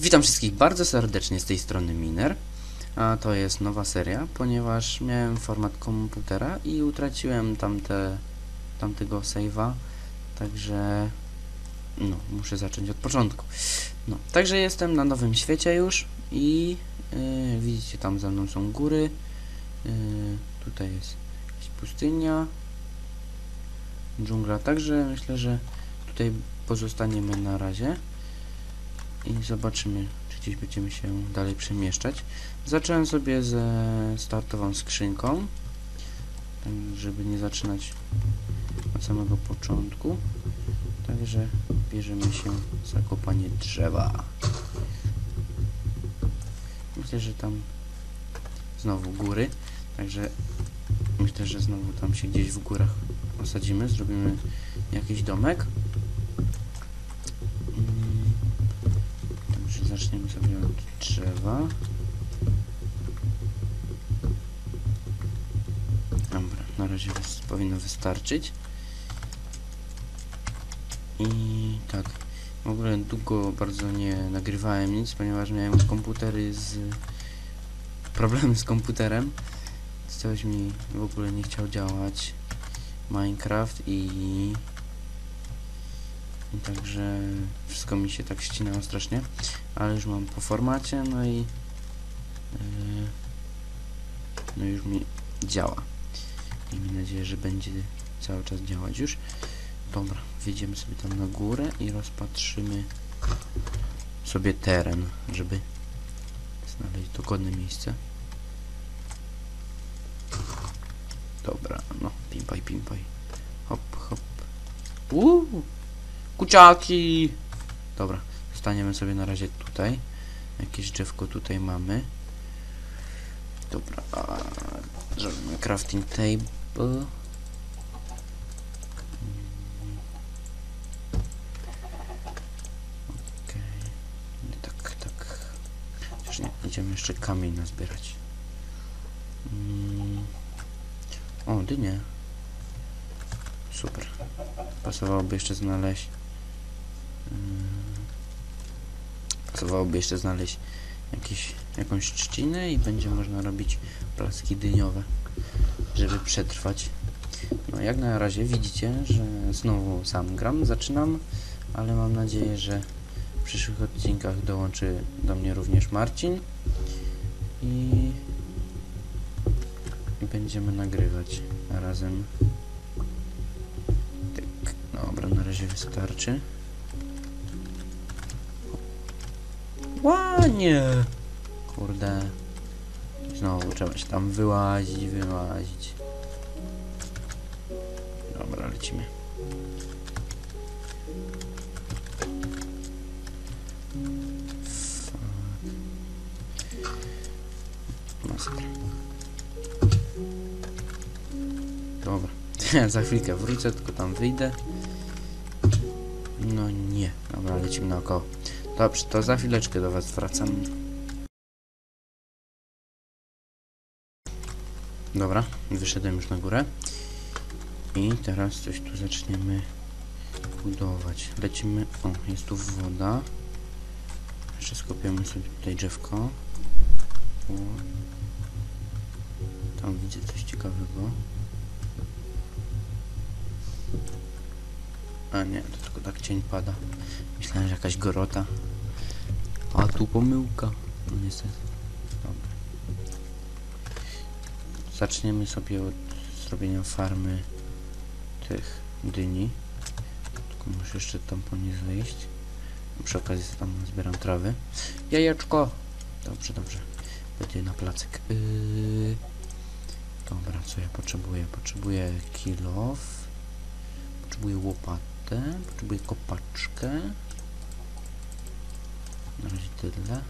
Witam wszystkich bardzo serdecznie z tej strony Miner. A to jest nowa seria, ponieważ miałem format komputera i utraciłem tamte, tamtego save'a, także no, muszę zacząć od początku. No, także jestem na nowym świecie już i yy, widzicie tam za mną są góry, yy, tutaj jest pustynia, dżungla, także. Myślę, że tutaj pozostaniemy na razie i zobaczymy, czy gdzieś będziemy się dalej przemieszczać. Zacząłem sobie ze startową skrzynką, tak żeby nie zaczynać od samego początku. Także bierzemy się za kopanie drzewa. Myślę, że tam znowu góry, także myślę, że znowu tam się gdzieś w górach osadzimy, zrobimy jakiś domek. Drzewa. Dobra, na razie wys powinno wystarczyć. I tak, w ogóle długo bardzo nie nagrywałem nic, ponieważ miałem komputery z... problemy z komputerem. Coś mi w ogóle nie chciał działać Minecraft i i także wszystko mi się tak ścinało strasznie, ale już mam po formacie, no i yy, no już mi działa. I mam nadzieję, że będzie cały czas działać już. Dobra, wjedziemy sobie tam na górę i rozpatrzymy sobie teren, żeby znaleźć dogodne miejsce. Dobra, no, pimpaj, pimpaj. Hop, hop. Uuu! Kuciaki! Dobra, staniemy sobie na razie tutaj. Jakieś drzewko tutaj mamy. Dobra, zrobimy crafting table. Okay. Tak, tak. Chociaż nie, idziemy jeszcze kamień nazbierać. Mm. O, dynie. Super. Pasowałoby jeszcze znaleźć. Pasowałoby jeszcze znaleźć jakiś, jakąś trzcinę i będzie można robić placki dyniowe, żeby przetrwać. No jak na razie widzicie, że znowu sam gram, zaczynam, ale mam nadzieję, że w przyszłych odcinkach dołączy do mnie również Marcin i, i będziemy nagrywać razem. Tak, dobra, na razie wystarczy. Ładnie! Kurde. Znowu trzeba się tam wyłazić, wyłazić. Dobra, lecimy. Dobra. Za chwilkę wrócę, tylko tam wyjdę. No nie. Dobra, lecimy naokoło. Dobrze, to za chwileczkę do was wracam. Dobra, wyszedłem już na górę. I teraz coś tu zaczniemy budować. Lecimy... O, jest tu woda. Jeszcze skopiemy sobie tutaj drzewko. O. Tam widzę coś ciekawego. A nie, to tylko tak cień pada. Myślałem, że jakaś gorota. A tu pomyłka. No niestety. Dobra. Zaczniemy sobie od zrobienia farmy tych dyni. Tylko muszę jeszcze tam po nie zejść. Przy okazji tam zbieram trawy. Jajeczko! Dobrze, dobrze. Będzie na placek. Yy... Dobra, co ja potrzebuję? Potrzebuję kilof. Potrzebuję Potrzebuję kopaczkę. Na razie tyle.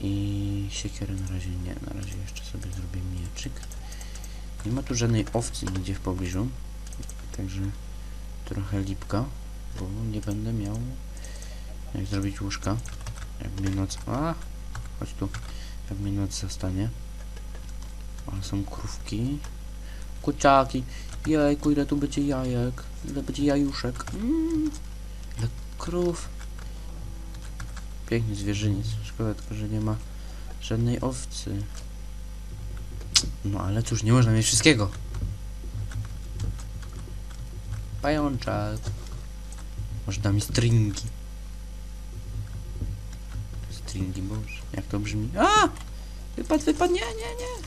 I siekierę na razie nie. Na razie jeszcze sobie zrobię mieczyk. Nie ma tu żadnej owcy nigdzie w pobliżu. Także trochę lipka, bo nie będę miał jak zrobić łóżka. Jak mnie noc... A! Chodź tu. Jak mnie noc zastanie. Ale są krówki. Kuciaki. Jejku, ile tu będzie jajek. Ile będzie jajuszek. Mm. Ile krów. Piękny zwierzyniec. Szkoda tylko, że nie ma żadnej owcy. No ale cóż, nie można mieć wszystkiego. Pajączak. Może da mi stringi. Stringi, boże. Jak to brzmi? A! Wypad, wypad, nie, nie, nie.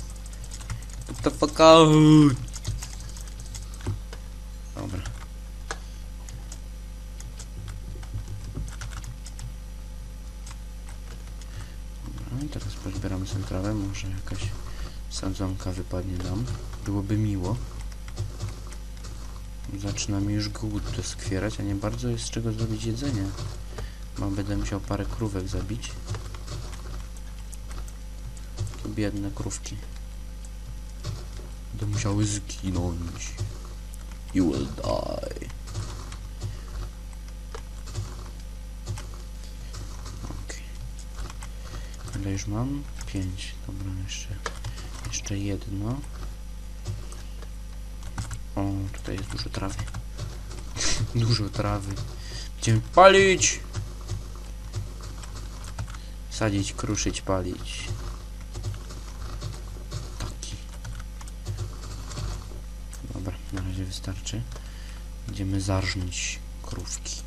Get the fuck out. Dobra. Dobra, teraz pozbieramy sobie trawę, może jakaś sadzonka wypadnie nam. Byłoby miło. Zaczyna mi już głód doskwierać, a nie bardzo jest z czego zrobić jedzenie. Bo będę musiał parę krówek zabić. To biedne krówki. Będą musiały zginąć. You will die. Ile już mam? Pięć. Dobra, jeszcze, jeszcze jedno. O, tutaj jest dużo trawy. dużo trawy. Będziemy palić! Sadzić, kruszyć, palić. Taki. Dobra, na razie wystarczy. Będziemy zarżnąć krówki.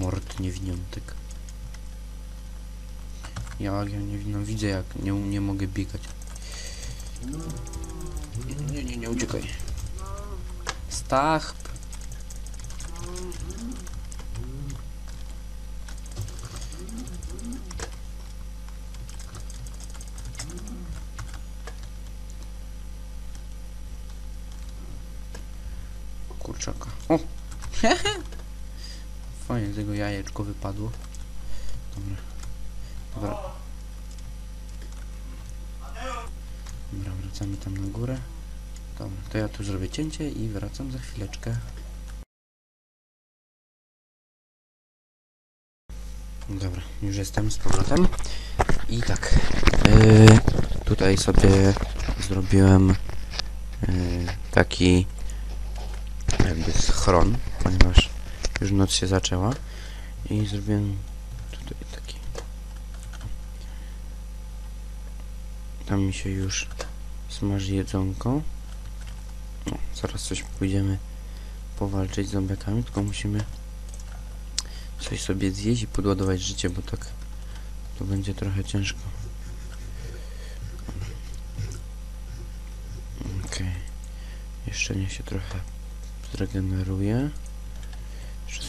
Mord niewiniątek. Ja, ja nie widzę jak nie, nie mogę biegać. Nie, nie, nie, nie uciekaj. Stach. Kurczaka. O! Fajnie, z tego jajeczko wypadło. Dobra. Dobra. Dobra, wracamy tam na górę. Dobra, to ja tu zrobię cięcie i wracam za chwileczkę. Dobra, już jestem z powrotem. I tak, yy, tutaj sobie zrobiłem yy, taki jakby schron, ponieważ już noc się zaczęła. I zrobiłem tutaj taki tam mi się już smaży jedzonko. No, zaraz coś pójdziemy powalczyć z zombiakami, tylko musimy coś sobie zjeść i podładować życie, bo tak to będzie trochę ciężko. Okej. Jeszcze niech się trochę zregeneruję jeszcze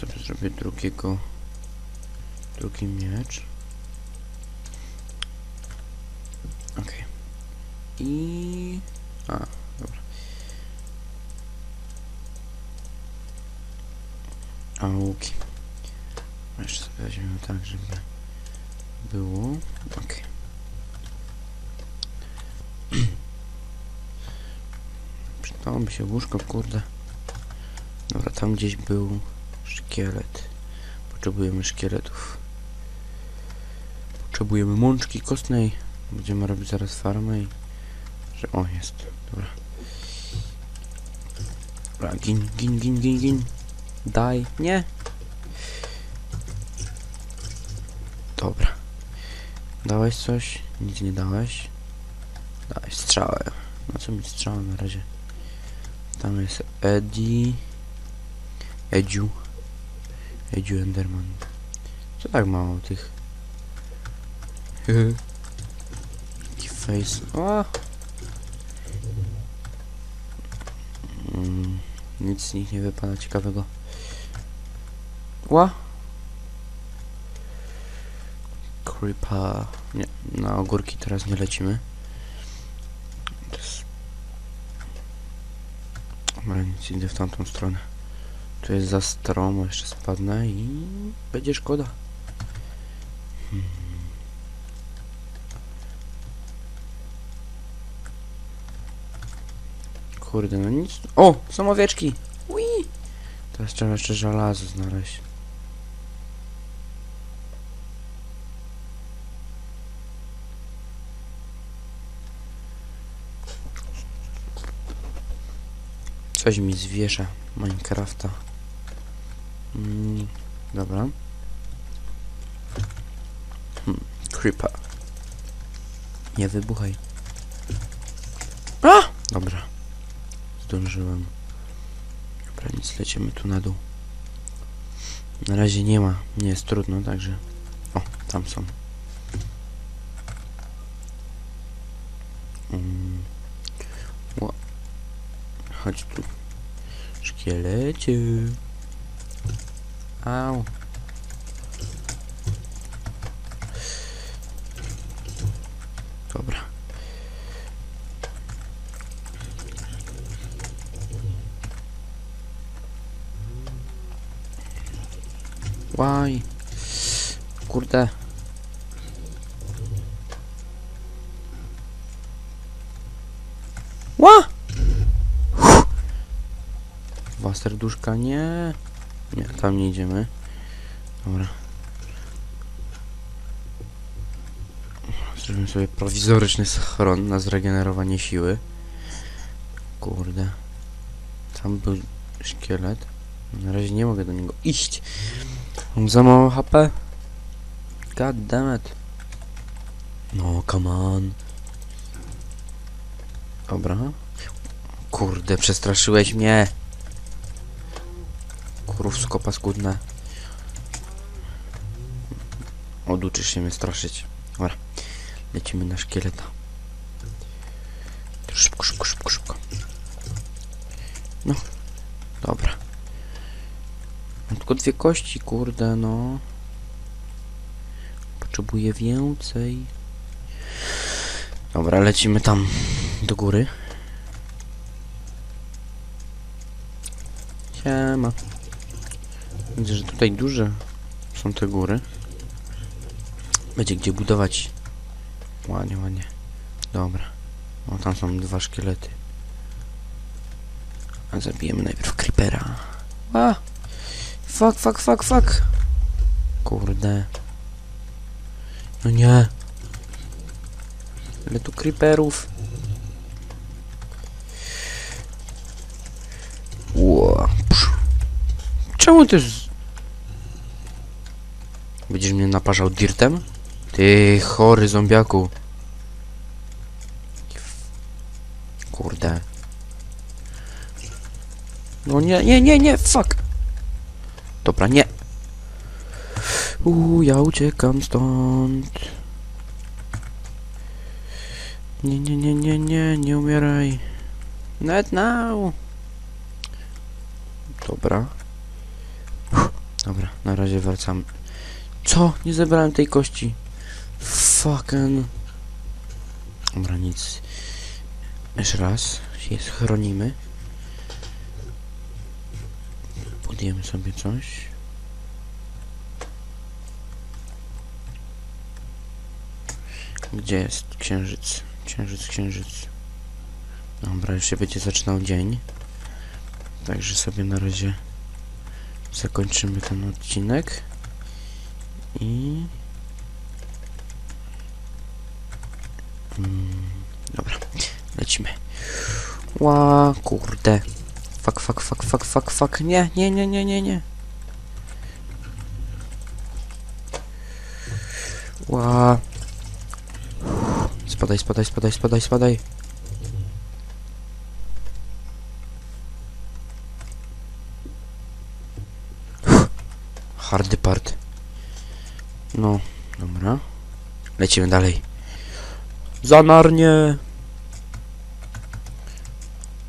sobie zrobię drugiego drugi miecz. Okej. I a, dobra. Auki jeszcze sobie weźmiemy tak, żeby było. Okej. Przydałoby się łóżko, kurde. Dobra, tam gdzieś był szkielet. Potrzebujemy szkieletów. Potrzebujemy mączki kostnej. Będziemy robić zaraz farmę. Że... O, jest. Dobra. Dobra, gin, gin, gin, gin, gin. Daj. Nie. Dobra. Dałeś coś? Nic nie dałeś. Dałeś strzałę. No co mi strzała na razie? Tam jest Eddie. Edziu. Edziu Enderman. Co tak mało tych? Jaki face. O! Mm, nic z nich nie wypada ciekawego. Ła! Creeper. Nie, na ogórki teraz nie lecimy. To jest... Dobra, nic, idę w tamtą stronę. Tu jest za stromo, jeszcze spadnę i będzie szkoda. Hmm. Kurde, no nic. O! Są owieczki! Ui! Teraz trzeba jeszcze żelazo znaleźć. Coś mi zwiesza Minecrafta. Mm. Dobra. Hmm, creeper. Nie wybuchaj. A! Dobra. Zdążyłem. Dobra, nic, lecimy tu na dół. Na razie nie ma. Nie jest trudno, także... O, tam są. Mm. Chodź tu. Szkielecie. Au. Dobra. Łaj. Kurde. Ła! Dwa serduszka, nie. Nie, tam nie idziemy. Dobra. Zrobimy sobie prowizoryczny schron na zregenerowanie siły. Kurde. Tam był szkielet. Na razie nie mogę do niego iść. Mam za mało HP. God damn it. No, come on. Dobra. Kurde, przestraszyłeś mnie. Kurówsko paskudne. Oduczysz się mnie straszyć. Dobra. Lecimy na szkieleta. Szybko, szybko, szybko, szybko. No. Dobra. Mam tylko dwie kości, kurde, no. Potrzebuję więcej. Dobra, lecimy tam do góry. Siema. Widzę, że tutaj duże są te góry. Będzie gdzie budować. Ładnie, ładnie. Dobra. O, tam są dwa szkielety. A zabijemy najpierw creepera. A! Fuck, fuck, fuck, fuck. Kurde. No nie. Ile tu creeperów? Psz. Czemu ty z... Będziesz mnie naparzał dirtem? Ty chory zombiaku. Kurde. No nie, nie, nie, nie, fuck. Dobra, nie. Uuu, ja uciekam stąd. Nie, nie, nie, nie, nie, nie umieraj. Not now. Dobra. Dobra, na razie wracam. Co? Nie zebrałem tej kości. Fucking. Dobra, nic. Jeszcze raz się schronimy. Podjemy sobie coś. Gdzie jest księżyc? Księżyc, księżyc. Dobra, już się będzie zaczynał dzień. Także sobie na razie zakończymy ten odcinek. I... Mm, dobra, lecimy. Ła, kurde. Fuck, fuck, fuck, fuck, fuck, fuck. Nie, nie, nie, nie, nie, nie. Ła. Spadaj, spadaj, spadaj, spadaj, spadaj. Hardy part. No, dobra. Lecimy dalej. Zanarnie.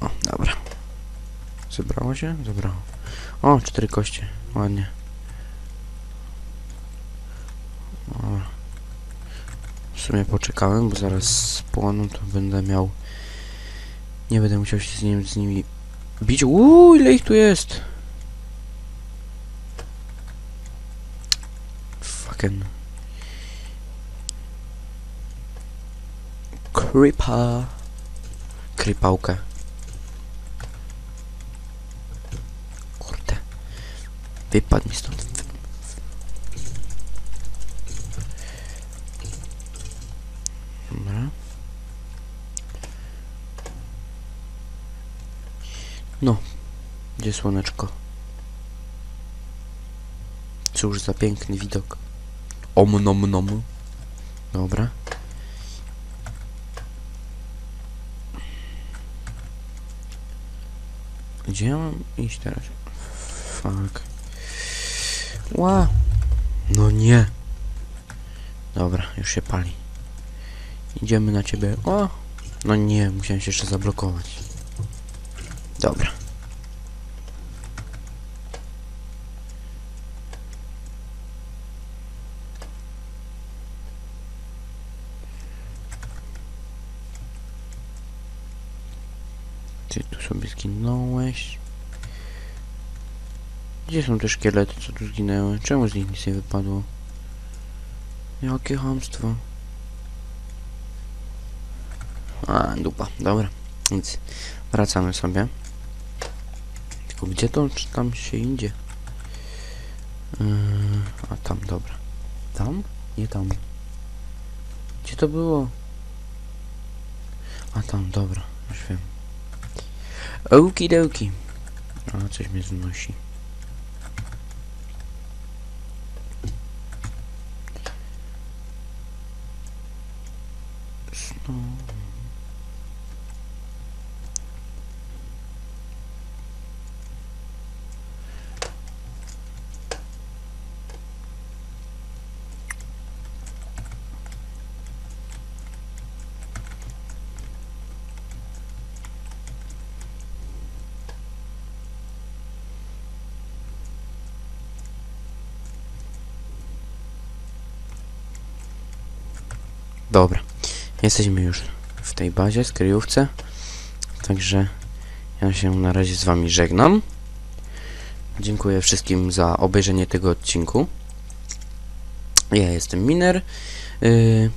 O, dobra. Zebrało się? Zebrało. O, cztery kości. Ładnie. O. W sumie poczekałem, bo zaraz spłoną, to będę miał... Nie będę musiał się z, nim, z nimi bić. Uuu, ile ich tu jest! Fucking... Creeper. Creepałkę. Kurde. Wypadł mi stąd. No. Gdzie słoneczko? cóż za piękny widok. Om nom nom. Dobra. Gdzie ja mam iść teraz? Fuck. Ła. No nie. Dobra, już się pali. Idziemy na ciebie. O! No nie, musiałem się jeszcze zablokować. Dobra. Ty tu sobie zginąłeś. Gdzie są te szkielety, co tu zginęły? Czemu z nich nic nie wypadło? Jakie hamstwo. A, dupa, dobra. Nic. Wracamy sobie. Tylko gdzie to, czy tam się idzie? Yy, a tam, dobra. Tam? Nie tam. Gdzie to było? A tam, dobra, już wiem. Okidoki. A, coś mnie znosi. Dobra, jesteśmy już w tej bazie, skryjówce. Także ja się na razie z wami żegnam. Dziękuję wszystkim za obejrzenie tego odcinku. Ja jestem Miner. Yy,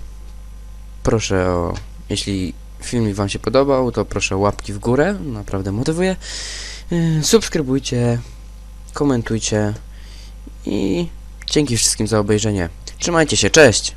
proszę o... Jeśli filmik wam się podobał, to proszę łapki w górę. Naprawdę motywuje. Yy, subskrybujcie, komentujcie i dzięki wszystkim za obejrzenie. Trzymajcie się, cześć!